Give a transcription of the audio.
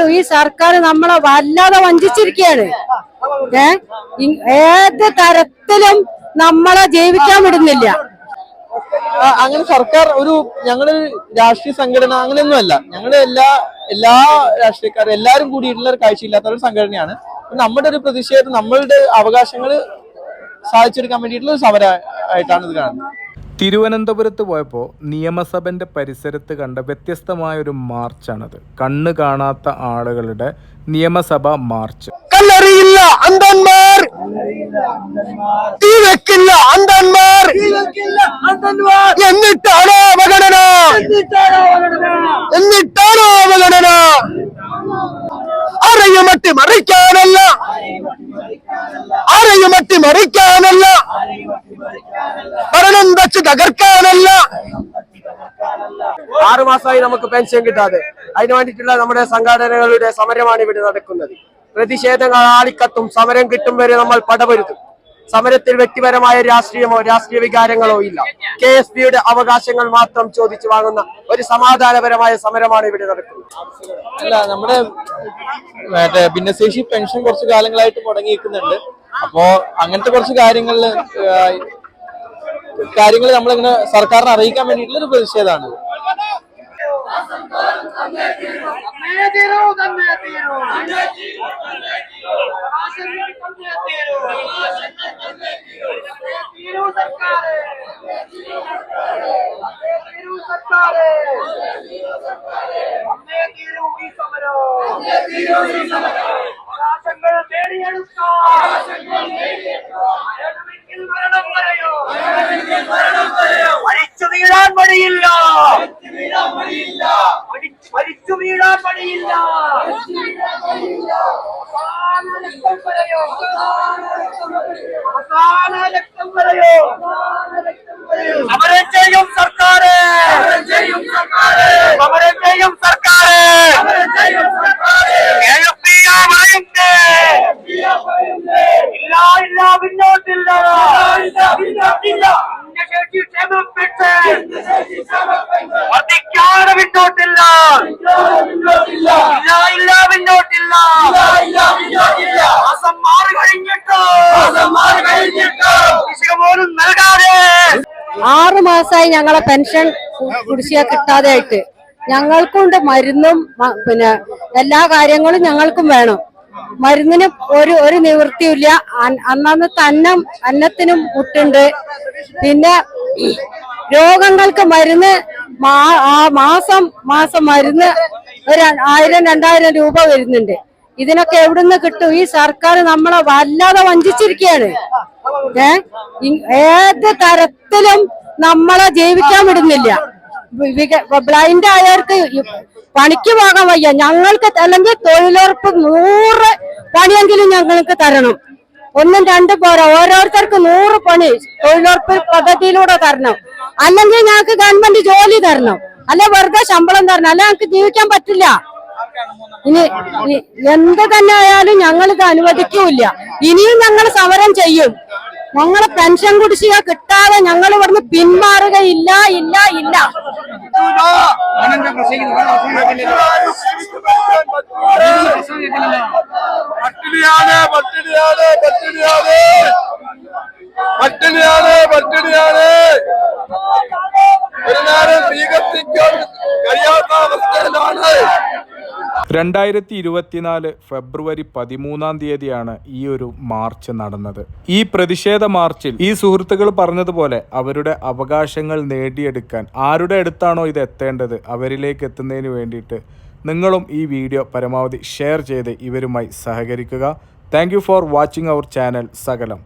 ഈ സർക്കാർ നമ്മളെ വല്ലാതെ വഞ്ചിച്ചിരിക്കുകയാണ്. ഏ? ഏത് തരത്തിലും നമ്മളെ ജീവിക്കാൻ വിടുന്നില്ല. അങ്ങനെ സർക്കാർ ഒരു ഞങ്ങൾ രാഷ്ട്രീയ സംഘടന അങ്ങനെയൊന്നും അല്ല. ഞങ്ങൾ എല്ലാ എല്ലാ രാഷ്ട്രീയക്കാരും എല്ലാരും കൂടിയിട്ടുള്ള ഒരു കാഴ്ചയില്ലാത്ത ഒരു സംഘടനയാണ്. നമ്മുടെ ഒരു പ്രതിഷേധം നമ്മളുടെ അവകാശങ്ങൾ സാധിച്ചെടുക്കാൻ വേണ്ടിയിട്ടുള്ള ഒരു സമര ആയിട്ടാണ് ഇത് കാണുന്നത്. തിരുവനന്തപുരത്ത് പോയപ്പോൾ നിയമസഭന്റെ പരിസരത്ത് കണ്ട വ്യത്യസ്തമായ ഒരു മാർച്ചാണത്. കണ്ണ് കാണാത്ത ആളുകളുടെ നിയമസഭ മാർച്ച്. കല്ലറിയില്ല അന്തന്മാർ തീ വെക്കില്ല അന്തന്മാർ എന്നിട്ടാണോ അവഗണന? എന്നിട്ടാണോ അവഗണന? ആരെയും അട്ടിമറിക്കാനല്ല ആരെയും അട്ടിമറിക്കാനല്ല വെച്ച് തകർക്കാനല്ല. ആറു മാസമായി നമുക്ക് പെൻഷൻ കിട്ടാതെ. അതിനു വേണ്ടിയിട്ടുള്ള നമ്മുടെ സംഘടനകളുടെ സമരമാണ് ഇവിടെ നടക്കുന്നത്. പ്രതിഷേധങ്ങൾ ആളിക്കത്തും സമരം കിട്ടും വരെ നമ്മൾ പടപൊരുതും. സമരത്തിൽ വ്യക്തിപരമായ രാഷ്ട്രീയമോ രാഷ്ട്രീയ വികാരങ്ങളോ ഇല്ല. കെ എസ് പിയുടെ അവകാശങ്ങൾ മാത്രം ചോദിച്ചു വാങ്ങുന്ന ഒരു സമാധാനപരമായ സമരമാണ് ഇവിടെ നടക്കുന്നത്. അല്ല നമ്മുടെ മറ്റേ ഭിന്നശേഷി പെൻഷൻ കുറച്ച് കാലങ്ങളായിട്ട് മുടങ്ങിയിരിക്കുന്നുണ്ട്. അപ്പോ അങ്ങനത്തെ കുറച്ച് കാര്യങ്ങളിൽ കാര്യങ്ങൾ നമ്മളിങ്ങനെ സർക്കാരിനെ അറിയിക്കാൻ വേണ്ടിയിട്ടുള്ള ഒരു പ്രതിഷേധമാണ്. മരിച്ചു വീഴാൻ അവസാന രക്തം വരെയോ അവസാന രക്തം വരെയോ സമരം ചെയ്യും സർക്കാര്. സമരം ചെയ്യും സർക്കാര്. കേൾപ്പിയ പറയുന്നേ ഇല്ല ഇല്ല പിന്നോട്ടില്ല ഭിന്നശേഷി ക്ഷേമ പെൻഷൻ വർദ്ധിക്കാതെ പിന്നോട്ടില്ല ഇല്ല ഇല്ല പിന്നോട്ടില്ല മാസം മാറി കഴിഞ്ഞിട്ടോ ഇസുക ആറു മാസമായി ഞങ്ങളെ പെൻഷൻ കുടിശ്ശിക കിട്ടാതെ ആയിട്ട് ഞങ്ങൾക്കുണ്ട് മരുന്നും പിന്നെ എല്ലാ കാര്യങ്ങളും ഞങ്ങൾക്കും വേണം. മരുന്നിന് ഒരു ഒരു നിവൃത്തിയില്ല അന്നന്ന് തന്നം അന്നം അന്നത്തിനും മുട്ടുണ്ട്. പിന്നെ രോഗങ്ങൾക്ക് മരുന്ന് മാസം മാസം മരുന്ന് ഒരു ആയിരം രണ്ടായിരം രൂപ വരുന്നുണ്ട്. ഇതിനൊക്കെ എവിടുന്ന് കിട്ടും? ഈ സർക്കാർ നമ്മളെ വല്ലാതെ വഞ്ചിച്ചിരിക്കുകയാണ്. ഏ? ഏത് തരത്തിലും നമ്മളെ ജീവിക്കാൻ വിടുന്നില്ല. ബ്ലൈൻഡ് ആയവർക്ക് പണിക്ക് പോകാൻ വയ്യ. ഞങ്ങൾക്ക് അല്ലെങ്കിൽ തൊഴിലുറപ്പ് നൂറ് പണിയെങ്കിലും ഞങ്ങൾക്ക് തരണം. ഒന്നും രണ്ടും പോരാ. ഓരോരുത്തർക്ക് നൂറ് പണി തൊഴിലുറപ്പ് പദ്ധതിയിലൂടെ തരണം. അല്ലെങ്കിൽ ഞങ്ങൾക്ക് ഗവൺമെന്റ് ജോലി തരണം. അല്ലെ വെറുതെ ശമ്പളം തരണം. അല്ലെ ഞങ്ങൾക്ക് ജീവിക്കാൻ പറ്റില്ല. ഇനി എന്ത് തന്നെ ആയാലും ഞങ്ങൾക്ക് ഇത് അനുവദിക്കൂല ഇനിയും ഞങ്ങൾ സമരം ചെയ്യും. ഞങ്ങളെ പെൻഷൻ കുടിശ്ശിക കിട്ടാതെ ഞങ്ങൾ ഇവിടുന്ന് പിന്മാറുകയില്ല ഇല്ല ഇല്ല. കഴിയാത്ത അവസ്ഥയിലാണ് രണ്ടായിരത്തി ഇരുപത്തിനാല് ഫെബ്രുവരി പതിമൂന്നാം തീയതിയാണ് ഈ ഒരു മാർച്ച് നടന്നത്. ഈ പ്രതിഷേധ മാർച്ചിൽ ഈ സുഹൃത്തുക്കൾ പറഞ്ഞതുപോലെ അവരുടെ അവകാശങ്ങൾ നേടിയെടുക്കാൻ ആരുടെ അടുത്താണോ ഇത് എത്തേണ്ടത് അവരിലേക്ക് എത്തുന്നതിന് വേണ്ടിയിട്ട് നിങ്ങളും ഈ വീഡിയോ പരമാവധി ഷെയർ ചെയ്ത് ഇവരുമായി സഹകരിക്കുക. Thank for watching our channel സകലം.